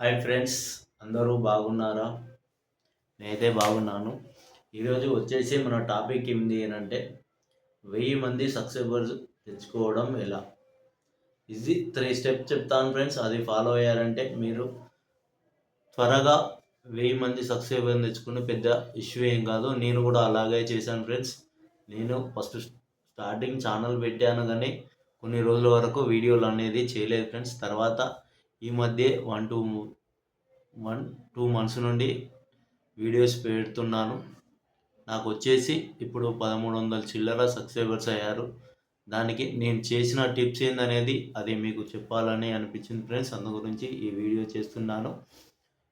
Hi friends అందరూ బాగున్నారా? నేనైతే బాగున్నాను. ఈరోజు వచ్చేసి మన టాపిక్ ఏంది అంటే వెయ్యి మంది సబ్స్క్రైబర్స్ తెచ్చుకోవడం ఎలా? ఇది త్రీ స్టెప్ చెప్తాను ఫ్రెండ్స్. అది ఫాలో అయ్యారంటే మీరు త్వరగా వెయ్యి మంది సబ్స్క్రైబర్ తెచ్చుకుని పెద్ద ఇష్యూ ఏం కాదు. నేను కూడా అలాగే చేశాను ఫ్రెండ్స్. నేను ఫస్ట్ స్టార్టింగ్ ఛానల్ పెట్టాను కానీ కొన్ని రోజుల వరకు వీడియోలు అనేది చేయలేదు ఫ్రెండ్స్. తర్వాత ఈ మధ్య one two one two months నుండి వీడియోస్ పెడుతున్నాను. నాకు వచ్చేసి ఇప్పుడు పదమూడు వందల చిల్లర సబ్స్క్రైబర్స్ అయ్యారు. దానికి నేను చేసిన టిప్స్ ఏందనేది అది మీకు చెప్పాలని అనిపించింది ఫ్రెండ్స్ అందు గురించి ఈ వీడియో చేస్తున్నాను.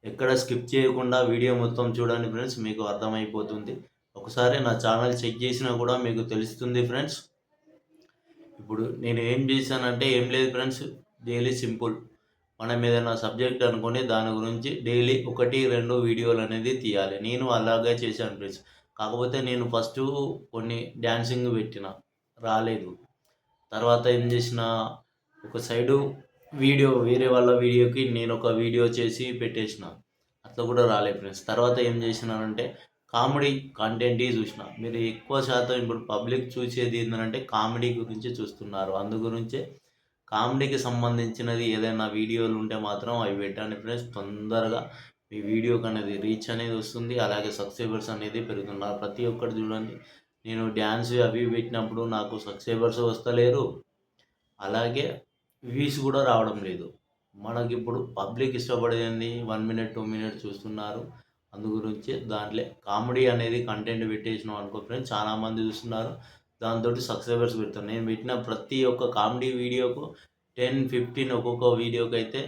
ఎక్కడ స్కిప్ చేయకుండా వీడియో మొత్తం చూడండి ఫ్రెండ్స్ మీకు అర్థమైపోతుంది. ఒకసారి నా ఛానల్ చెక్ చేసినా కూడా మీకు తెలుస్తుంది ఫ్రెండ్స్ ఇప్పుడు నేను ఏం చేశానంటే ఏం లేదు ఫ్రెండ్స్ డైలీ సింపుల్ మనం ఏదైనా సబ్జెక్ట్ అనుకుని దాని గురించి డైలీ ఒకటి రెండు వీడియోలు అనేది తీయాలి. నేను అలాగే చేశాను ఫ్రెండ్స్. కాకపోతే నేను ఫస్ట్ కొన్ని డ్యాన్సింగ్ పెట్టిన. రాలేదు. తర్వాత ఏం చేసిన ఒక సైడు వీడియో వేరే వాళ్ళ వీడియోకి నేను ఒక వీడియో చేసి పెట్టేసిన. అట్లా కూడా రాలేదు ఫ్రెండ్స్. తర్వాత ఏం చేసినానంటే కామెడీ కంటెంట్ చూసిన. మీరు ఎక్కువ శాతం ఇప్పుడు పబ్లిక్ చూసేది ఏంటంటే కామెడీ గురించి చూస్తున్నారు. అందు గురించే కామెడీకి సంబంధించినది ఏదైనా వీడియోలు ఉంటే మాత్రం అవి పెట్టండి ఫ్రెండ్స్. తొందరగా మీ వీడియోకి అనేది రీచ్ అనేది వస్తుంది. అలాగే సబ్స్క్రైబర్స్ అనేది పెరుగుతున్నారు. ప్రతి ఒక్కటి చూడండి. నేను డ్యాన్స్ అవి పెట్టినప్పుడు నాకు సబ్స్క్రైబర్స్ వస్తలేరు. అలాగే వ్యూస్ కూడా రావడం లేదు. మనకి ఇప్పుడు పబ్లిక్ ఇష్టపడేది వన్ మినిట్ టూ మినిట్ చూస్తున్నారు. అందు గురించి దాంట్లో కామెడీ అనేది కంటెంట్ పెట్టేసినాం అనుకో ఫ్రెండ్స్ చాలామంది చూస్తున్నారు. దాంతో సబ్స్క్రైబర్స్ పెడతాను నేను పెట్టిన ప్రతి ఒక్క కామెడీ వీడియోకు టెన్ ఫిఫ్టీన్ ఒక్కొక్క వీడియోకి అయితే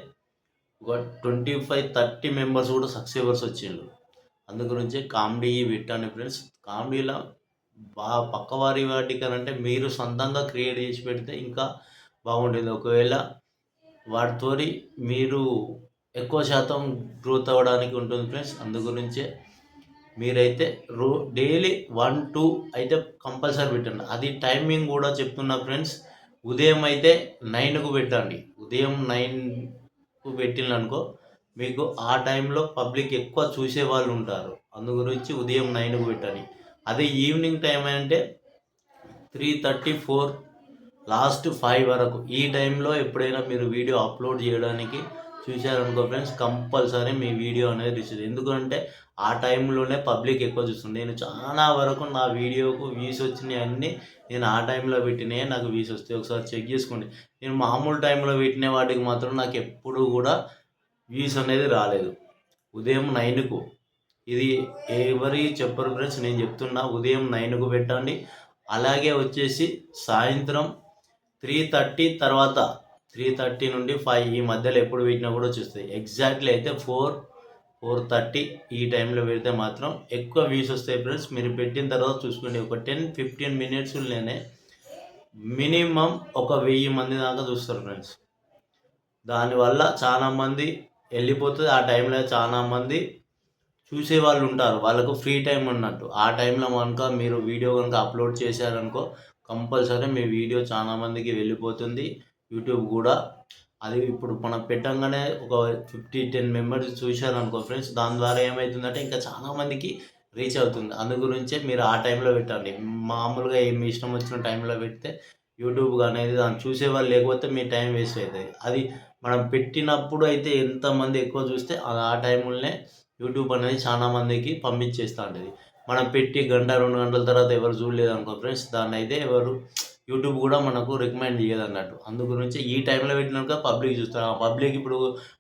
ఒక ట్వంటీ ఫైవ్ థర్టీ మెంబర్స్ కూడా సబ్స్క్రైబర్స్ వచ్చిండ్రు. అందుగురించి కామెడీ పెట్టాను ఫ్రెండ్స్. కామెడీలో బాగా పక్కవారి వాటికనంటే మీరు సొంతంగా క్రియేట్ చేసి పెడితే ఇంకా బాగుంటుంది ఒకవేళ వాటితో మీరు ఎక్కువ శాతం గ్రోత్ అవ్వడానికి ఉంటుంది ఫ్రెండ్స్. అందు గురించే మీరైతే రో డైలీ వన్ టూ అయితే కంపల్సరీ పెట్టండి. అది టైమింగ్ కూడా చెప్తున్నా ఫ్రెండ్స్. ఉదయం అయితే నైన్కు పెట్టండి. ఉదయం నైన్కు పెట్టిననుకో మీకు ఆ టైంలో పబ్లిక్ ఎక్కువ చూసే వాళ్ళు ఉంటారు. అందు గురించి ఉదయం నైన్కు పెట్టండి. అదే ఈవినింగ్ టైం అంటే three thirty four last five వరకు. ఈ టైంలో ఎప్పుడైనా మీరు వీడియో అప్లోడ్ చేయడానికి చూశారనుకో ఫ్రెండ్స్ కంపల్సరీ మీ వీడియో అనేది రీచ్ ఎందుకంటే ఆ టైంలోనే పబ్లిక్ ఎక్కువ చూస్తుంది. నేను చాలా వరకు నా వీడియోకు వ్యూస్ వచ్చినాయి అన్నీ నేను ఆ టైంలో పెట్టినాయి నాకు వ్యూస్ వస్తాయి. ఒకసారి చెక్ చేసుకోండి. నేను మామూలు టైంలో పెట్టిన వాటికి మాత్రం నాకు ఎప్పుడు కూడా వ్యూస్ అనేది రాలేదు. ఉదయం నైన్కు. ఇది ఎవరి చెప్పరు ఫ్రెండ్స్ నేను చెప్తున్నా ఉదయం నైన్కు పెట్టండి. అలాగే వచ్చేసి సాయంత్రం త్రీ థర్టీ తర్వాత త్రీ థర్టీ నుండి ఫైవ్ ఈ మధ్యలో ఎప్పుడు పెట్టినా కూడా చూస్తాయి ఎగ్జాక్ట్లీ అయితే ఫోర్ ఫోర్ థర్టీ ఈ టైంలో పెడితే మాత్రం ఎక్కువ వ్యూస్ వస్తాయి ఫ్రెండ్స్ మీరు పెట్టిన తర్వాత చూసుకోండి. ఒక టెన్ ఫిఫ్టీన్ మినిట్స్లోనే మినిమం ఒక వెయ్యి మంది దాకా చూస్తారు ఫ్రెండ్స్ దానివల్ల చాలామంది వెళ్ళిపోతుంది. ఆ టైంలో చాలామంది చూసే వాళ్ళు ఉంటారు. వాళ్ళకు ఫ్రీ టైం ఉన్నట్టు. ఆ టైంలో కనుక మీరు వీడియో కనుక అప్లోడ్ చేశారనుకో కంపల్సరీ మీ వీడియో చాలామందికి వెళ్ళిపోతుంది. యూట్యూబ్ కూడా. అది ఇప్పుడు మనం పెట్టంగానే ఒక ఫిఫ్టీ టెన్ మెంబర్స్ చూశారనుకో ఫ్రెండ్స్ దాని ద్వారా ఏమవుతుందంటే ఇంకా చాలామందికి రీచ్ అవుతుంది. అందు గురించే మీరు ఆ టైంలో పెట్టండి. మామూలుగా ఏమి ఇష్టం వచ్చిన టైంలో పెడితే యూట్యూబ్ అనేది దాన్ని చూసేవాళ్ళు లేకపోతే మీ టైం వేస్ట్ అవుతుంది. అది మనం పెట్టినప్పుడు అయితే ఎంతమంది ఎక్కువ చూస్తే ఆ టైంలోనే యూట్యూబ్ అనేది చాలా మందికి పంపించేస్తూ ఉంటుంది మనం పెట్టి గంట రెండు గంటల తర్వాత ఎవరు చూడలేదు అనుకో ఫ్రెండ్స్ దాన్ని అయితే ఎవరు యూట్యూబ్ కూడా మనకు రికమెండ్ చేయదు అన్నట్టు. అందు గురించి ఈ టైంలో పెట్టినాక పబ్లిక్ చూస్తారు. ఆ పబ్లిక్ ఇప్పుడు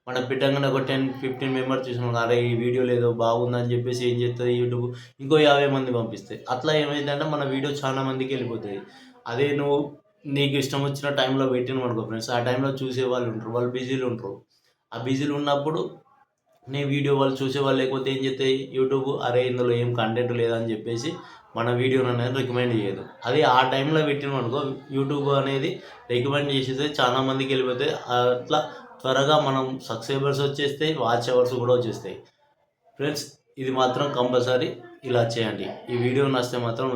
మనం పెట్టగానే ఒక టెన్ ఫిఫ్టీన్ మెంబర్స్ చూసినాం. అరే ఈ వీడియో లేదో బాగుందని చెప్పేసి ఏం చేస్తుంది యూట్యూబ్? ఇంకో యాభై మంది పంపిస్తాయి అట్లా ఏమైందంటే మన వీడియో చాలా మందికి వెళ్ళిపోతుంది అదే నువ్వు నీకు ఇష్టం వచ్చిన టైంలో పెట్టిన అనుకో ఫ్రెండ్స్ ఆ టైంలో చూసే వాళ్ళు ఉంటారు. వాళ్ళు బిజీలు ఉంటారు. ఆ బిజీలు ఉన్నప్పుడు నీ వీడియో వాళ్ళు చూసే వాళ్ళు లేకపోతే ఏం చేస్తాయి యూట్యూబ్ అరే ఇందులో ఏం కంటెంట్ లేదని చెప్పేసి మన వీడియోని అనేది రికమెండ్ చేయదు. అది ఆ టైంలో పెట్టిన అనుకో యూట్యూబ్ అనేది రికమెండ్ చేసేస్తే చాలా మందికి వెళ్ళిపోతే అట్లా త్వరగా మనం సబ్స్క్రైబర్స్ వచ్చేస్తాయి వాచ్ అవర్స్ కూడా వచ్చేస్తాయి. ఫ్రెండ్స్ ఇది మాత్రం కంపల్సరీ ఇలా చేయండి. ఈ వీడియో నచ్చితే మాత్రం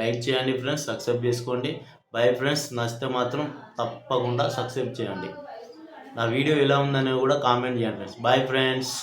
లైక్ చేయండి ఫ్రెండ్స్ సబ్స్క్రైబ్ చేసుకోండి. బై ఫ్రెండ్స్ నచ్చితే మాత్రం తప్పకుండా సబ్స్క్రైబ్ చేయండి. నా వీడియో ఎలా ఉందనేది కూడా కామెంట్ చేయండి బాయ్ ఫ్రెండ్స్